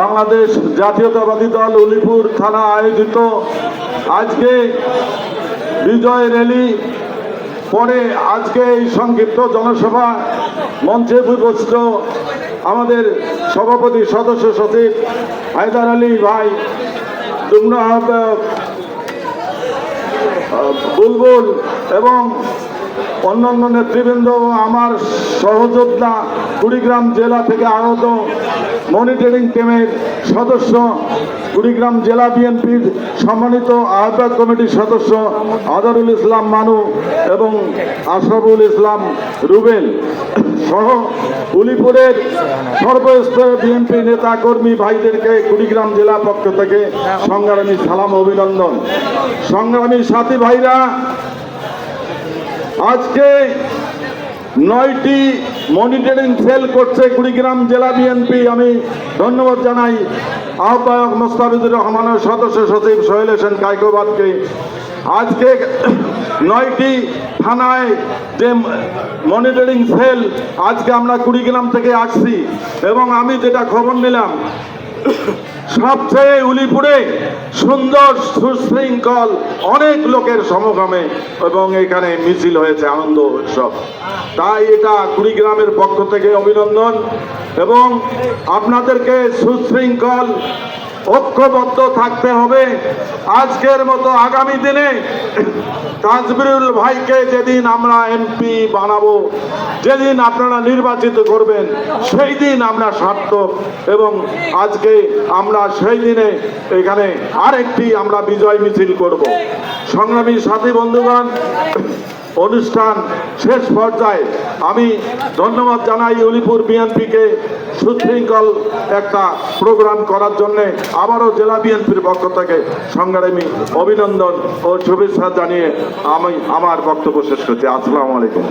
বাংলাদেশ জাতীয়তাবাদী দল উলিপুর থানা আয়োজিত আজকে বিজয় র্যালি। পরে আজকে এই সংক্ষিপ্ত জনসভা মঞ্চে উপস্থিত আমাদের সভাপতি, সদস্য সচিব হায়দার আলী ভাই যুগ্ম বুলবুল এবং অন্যান্য নেতৃবৃন্দ, আমার সহযোদ্ধা কুড়িগ্রাম জেলা থেকে আগত মনিটরিং টিমের সদস্য, কুড়িগ্রাম জেলা বিএনপির সম্মানিত আহ্বায়ক কমিটির সদস্য আদরুল ইসলাম মানু এবং আশরাফুল ইসলাম রুবেল সহ উলিপুরের সর্বস্তরের বিএনপি নেতা কর্মী ভাইদেরকে কুড়িগ্রাম জেলা পক্ষ থেকে সংগ্রামী সালাম, অভিনন্দন। সংগ্রামী সাথী ভাইরা আজকে নয়টি মনিটরিং সেল করছে কুড়িগ্রাম জেলা বিএনপি। আমি ধন্যবাদ জানাই আহ্বায়ক মোস্তাফিজুর রহমানের সদস্য সচিব সোহেল হোসেন কায়কোবাদকে। আজকে নয়টি থানায় যে মনিটরিং সেল আজকে আমরা কুড়িগ্রাম থেকে আসছি এবং আমি যেটা খবর নিলাম সবচেয়ে উলিপুরে সুন্দর সুশৃঙ্খল অনেক লোকের সমগমে এবং এখানে মিছিল হয়েছে, আনন্দ উৎসব। তাই এটা কুড়িগ্রামের পক্ষ থেকে অভিনন্দন এবং আপনাদেরকে সুশৃঙ্খল, ঐক্যবদ্ধ থাকতে হবে। আজকের মতো আগামী দিনে তাজবিরুল ভাইকে যেদিন আমরা এমপি বানাবো, যেদিন আপনারা নির্বাচিত করবেন, সেই দিন আমরা সার্থক এবং আজকে আমরা সেই দিনে এখানে আরেকটি আমরা বিজয় মিছিল করব। সংগ্রামী সাথী বন্ধুগণ অনুষ্ঠান শেষ পর্যায়ে আমি ধন্যবাদ জানাই উলিপুর বিএনপিকে সুশৃঙ্খল একটা প্রোগ্রাম করার জন্য আবারও জেলা বিএনপির পক্ষ থেকে সংগ্রামী অভিনন্দন ও শুভেচ্ছা জানিয়ে আমি আমার বক্তব্য শেষ করছি। আসসালামু আলাইকুম।